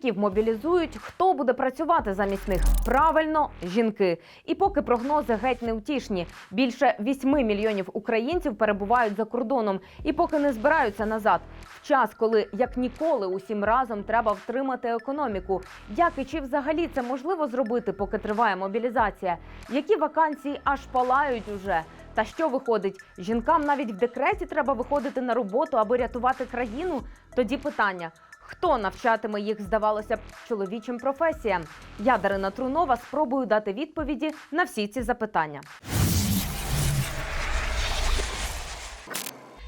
чоловіків мобілізують, хто буде працювати замість них? Правильно, жінки. І поки прогнози геть невтішні, більше 8 мільйонів українців перебувають за кордоном і поки не збираються назад. В час, коли як ніколи усім разом треба втримати економіку. Як і чи взагалі це можливо зробити, поки триває мобілізація? Які вакансії аж палають уже? Та що виходить? Жінкам навіть в декреті треба виходити на роботу, аби рятувати країну? Тоді питання: хто навчатиме їх, здавалося б, чоловічим професіям? Я Дарина Трунова спробую дати відповіді на всі ці запитання.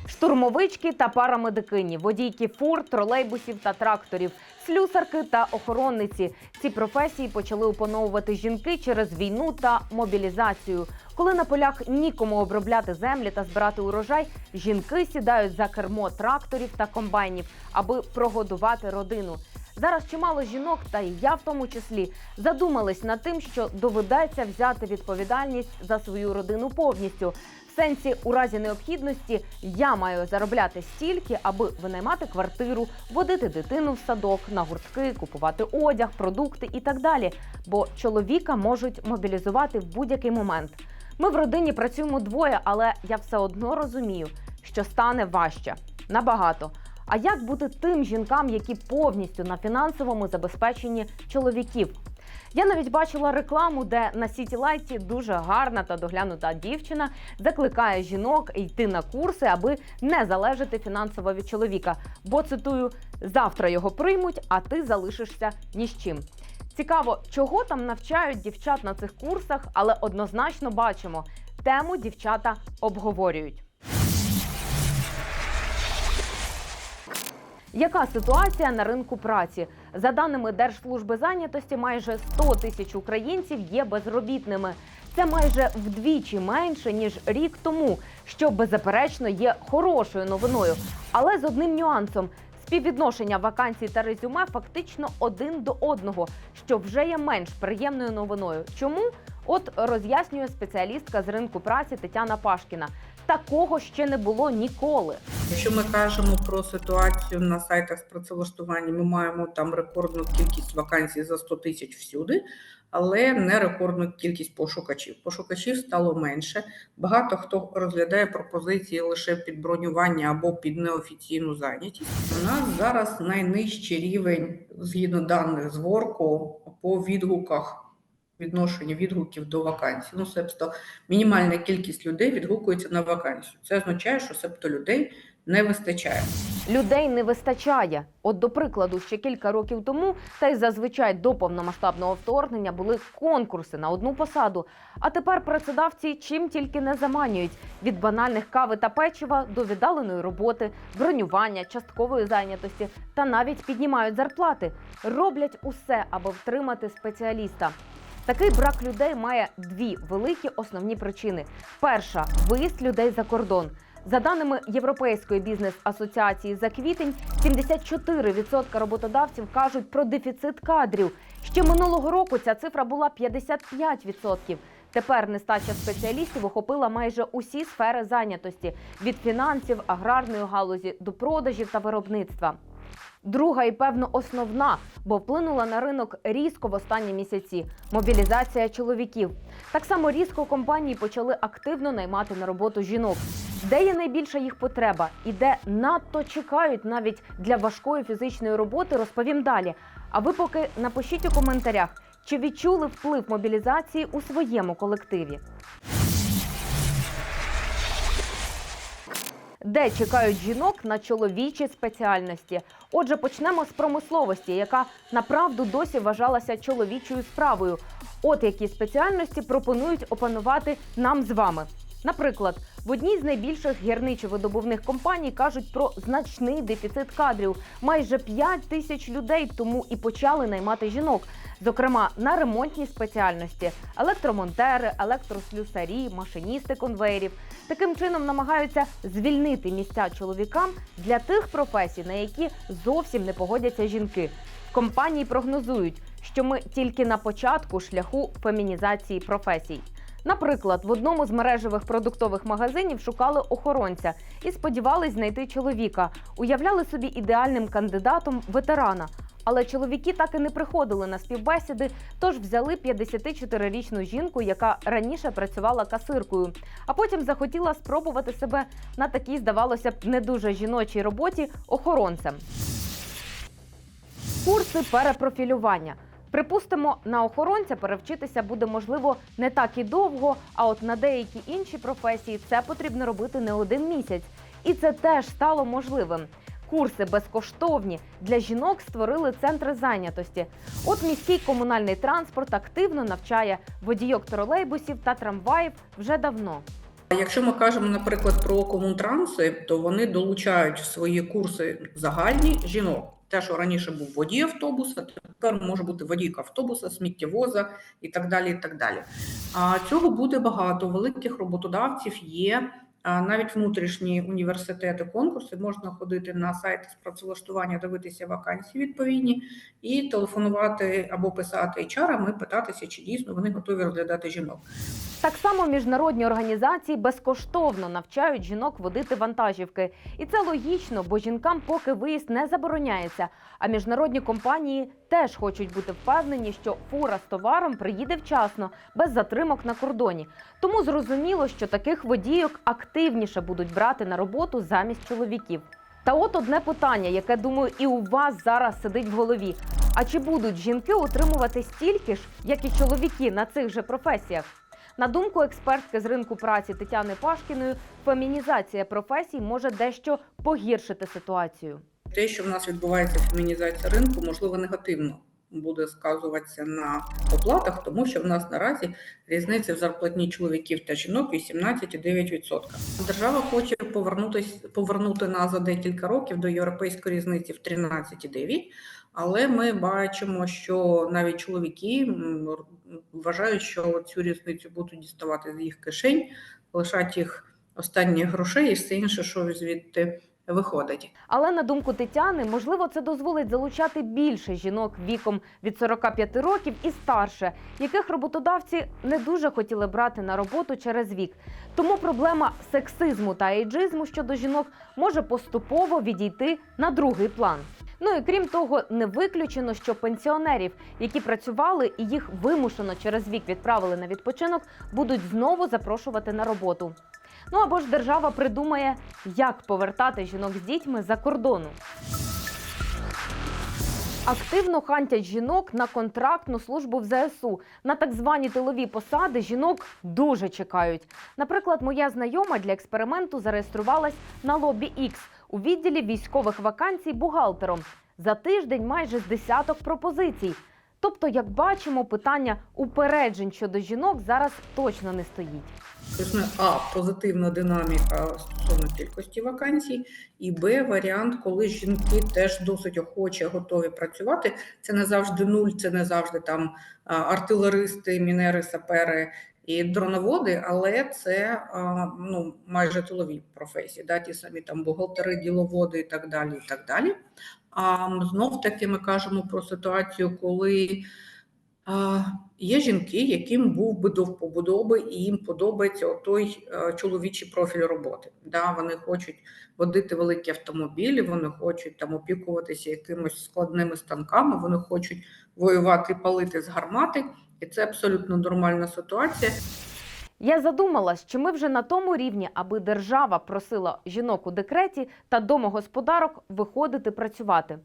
Штурмовички та парамедикині, водійки фур, тролейбусів та тракторів, слюсарки та охоронниці. Ці професії почали опановувати жінки через війну та мобілізацію. Коли на полях нікому обробляти землі та збирати урожай, жінки сідають за кермо тракторів та комбайнів, аби прогодувати родину. Зараз чимало жінок, та й я в тому числі, задумались над тим, що доведеться взяти відповідальність за свою родину повністю. В сенсі, у разі необхідності я маю заробляти стільки, аби винаймати квартиру, водити дитину в садок, на гуртки, купувати одяг, продукти і так далі. Бо чоловіка можуть мобілізувати в будь-який момент. Ми в родині працюємо двоє, але я все одно розумію, що стане важче набагато. А як бути тим жінкам, які повністю на фінансовому забезпеченні чоловіків? Я навіть бачила рекламу, де на Сіті Лайті дуже гарна та доглянута дівчина закликає жінок йти на курси, аби не залежати фінансово від чоловіка. Бо цитую: завтра його приймуть, а ти залишишся ні з чим. Цікаво, чого там навчають дівчат на цих курсах, але однозначно бачимо, тему дівчата обговорюють. Яка ситуація на ринку праці? За даними Держслужби зайнятості, майже 100 тисяч українців є безробітними. Це майже вдвічі менше ніж рік тому, що беззаперечно є хорошою новиною. Але з одним нюансом. Співвідношення вакансій та резюме фактично один до одного, що вже є менш приємною новиною. Чому? От роз'яснює спеціалістка з ринку праці Тетяна Пашкіна. Такого ще не було ніколи. Якщо ми кажемо про ситуацію на сайтах з працевлаштування, ми маємо там рекордну кількість вакансій за 100 тисяч всюди, але не рекордну кількість пошукачів. Пошукачів стало менше. Багато хто розглядає пропозиції лише під бронювання або під неофіційну зайнятість. У нас зараз найнижчий рівень згідно даних з ворку по відгуках. Відношенню відгуків до вакансій. Ну, себто, мінімальна кількість людей відгукується на вакансію. Це означає, що себто людей не вистачає. Людей не вистачає. От, до прикладу, ще кілька років тому, та й зазвичай до повномасштабного вторгнення були конкурси на одну посаду. А тепер працедавці чим тільки не заманюють від банальних кави та печива до віддаленої роботи, бронювання, часткової зайнятості та навіть піднімають зарплати. Роблять усе, аби втримати спеціаліста. Такий брак людей має дві великі основні причини: перша виїзд людей за кордон. За даними Європейської бізнес-асоціації за квітень, 74% роботодавців кажуть про дефіцит кадрів. Ще минулого року ця цифра була 55%. Тепер нестача спеціалістів охопила майже усі сфери зайнятості від фінансів, аграрної галузі до продажів та виробництва. Друга і певно основна, бо вплинула на ринок різко в останні місяці мобілізація чоловіків. Так само різко компанії почали активно наймати на роботу жінок. Де є найбільша їх потреба і де надто чекають навіть для важкої фізичної роботи, розповім далі. А ви поки напишіть у коментарях, чи відчули вплив мобілізації у своєму колективі. Де чекають жінок на чоловічі спеціальності? Отже, почнемо з промисловості, яка направду досі вважалася чоловічою справою. От які спеціальності пропонують опанувати нам з вами. Наприклад, в одній з найбільших гірничо-видобувних компаній кажуть про значний дефіцит кадрів. Майже 5 тисяч людей тому і почали наймати жінок. Зокрема, на ремонтні спеціальності: електромонтери, електрослюсарі, машиністи конвейерів. Таким чином намагаються звільнити місця чоловікам для тих професій, на які зовсім не погодяться жінки. Компанії прогнозують, що ми тільки на початку шляху фемінізації професій. Наприклад, в одному з мережевих продуктових магазинів шукали охоронця і сподівались знайти чоловіка. Уявляли собі ідеальним кандидатом ветерана. Але чоловіки так і не приходили на співбесіди, тож взяли 54-річну жінку, яка раніше працювала касиркою, а потім захотіла спробувати себе на такій, здавалося б, не дуже жіночій роботі охоронцем. Курси перепрофілювання. Припустимо, на охоронця перевчитися буде можливо не так і довго, а от на деякі інші професії це потрібно робити не один місяць. І це теж стало можливим. Курси безкоштовні для жінок створили центри зайнятості. От міський комунальний транспорт активно навчає водійок тролейбусів та трамваїв вже давно. Якщо ми кажемо, наприклад, про комунтранси, то вони долучають в свої курси загальні жінок. Те, що раніше був водій автобуса, тепер може бути водійка автобуса, сміттєвоза і так далі. І так далі. А цього буде багато. Великих роботодавців є. Навіть внутрішні університети, конкурси можна ходити на сайти з працевлаштування, дивитися вакансії відповідні і телефонувати або писати HR, і питатися, чи дійсно вони готові розглядати жінок. Так само міжнародні організації безкоштовно навчають жінок водити вантажівки. І це логічно, бо жінкам поки виїзд не забороняється. А міжнародні компанії теж хочуть бути впевнені, що фура з товаром приїде вчасно, без затримок на кордоні. Тому зрозуміло, що таких водійок активніше будуть брати на роботу замість чоловіків. Та от одне питання, яке думаю, і у вас зараз сидить в голові: а чи будуть жінки отримувати стільки ж, як і чоловіки на цих же професіях? На думку експертки з ринку праці Тетяни Пашкіної, фемінізація професій може дещо погіршити ситуацію. Те, що в нас відбувається фемінізація ринку, можливо, негативно буде сказуватися на оплатах, тому що в нас наразі різниця в зарплатні чоловіків та жінок 18,9%. Держава хоче повернутись, повернути нас за декілька років до європейської різниці в 13,9%. Але ми бачимо, що навіть чоловіки вважають, що цю різницю будуть діставати з їх кишень, лишать їх останніх грошей і все інше, що звідти виходить. Але на думку Тетяни, можливо, це дозволить залучати більше жінок віком від 45 років і старше, яких роботодавці не дуже хотіли брати на роботу через вік. Тому проблема сексизму та ейджизму щодо жінок може поступово відійти на другий план. Ну і крім того, не виключено, що пенсіонерів, які працювали і їх вимушено через вік відправили на відпочинок, будуть знову запрошувати на роботу. Ну або ж держава придумає, як повертати жінок з дітьми за кордону. Активно хантять жінок на контрактну службу в ЗСУ. На так звані тилові посади жінок дуже чекають. Наприклад, моя знайома для експерименту зареєструвалась на лобі X у відділі військових вакансій бухгалтером. За тиждень майже з десяток пропозицій. Тобто, як бачимо, питання упереджень щодо жінок зараз точно не стоїть. Тобто, а позитивна динаміка стосовно кількості вакансій, і Б варіант, коли жінки теж досить охоче готові працювати. Це не завжди нуль, це не завжди там артилеристи, мінери, сапери і дроноводи, але це ну майже тилові професії, да, ті самі там бухгалтери, діловоди і так далі. І так далі. А знов таки ми кажемо про ситуацію, коли Є жінки, яким був би до вподоби, і їм подобається той чоловічий профіль роботи. Да, Вони хочуть водити великі автомобілі, вони хочуть там опікуватися якимось складними станками, вони хочуть воювати, палити з гармати, і це абсолютно нормальна ситуація. Я задумалась, чи ми вже на тому рівні, аби держава просила жінок у декреті та домогосподарок виходити працювати.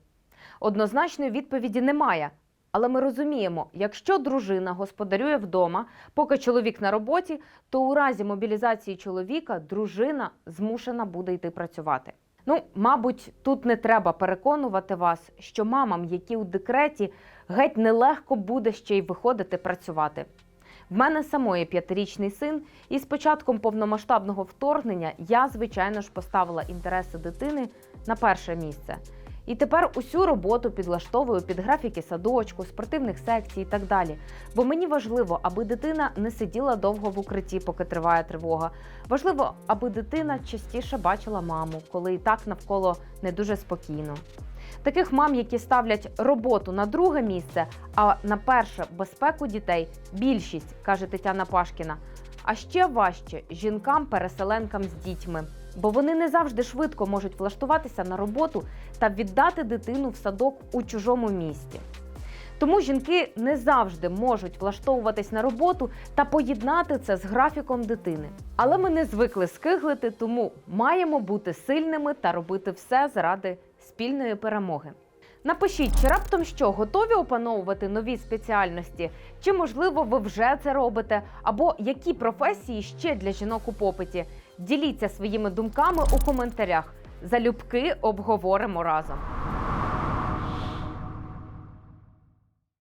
Однозначної відповіді немає. Але ми розуміємо, якщо дружина господарює вдома, поки чоловік на роботі, то у разі мобілізації чоловіка дружина змушена буде йти працювати. Ну, мабуть, тут не треба переконувати вас, що мамам, які у декреті, геть нелегко буде ще й виходити працювати. В мене самої п'ятирічний син, і з початком повномасштабного вторгнення я, звичайно ж, поставила інтереси дитини на перше місце. І тепер усю роботу підлаштовую під графіки садочку, спортивних секцій і так далі. Бо мені важливо, аби дитина не сиділа довго в укритті, поки триває тривога. Важливо, аби дитина частіше бачила маму, коли і так навколо не дуже спокійно. Таких мам, які ставлять роботу на друге місце, а на перше безпеку дітей більшість, каже Тетяна Пашкіна. А ще важче жінкам-переселенкам з дітьми. бо вони не завжди швидко можуть влаштуватися на роботу та віддати дитину в садок у чужому місті. Тому жінки не завжди можуть влаштовуватись на роботу та поєднати це з графіком дитини. Але ми не звикли скиглити, тому маємо бути сильними та робити все заради спільної перемоги. Напишіть, чи раптом що готові опановувати нові спеціальності, чи можливо ви вже це робите, або які професії ще для жінок у попиті. Діліться своїми думками у коментарях. Залюбки обговоримо разом.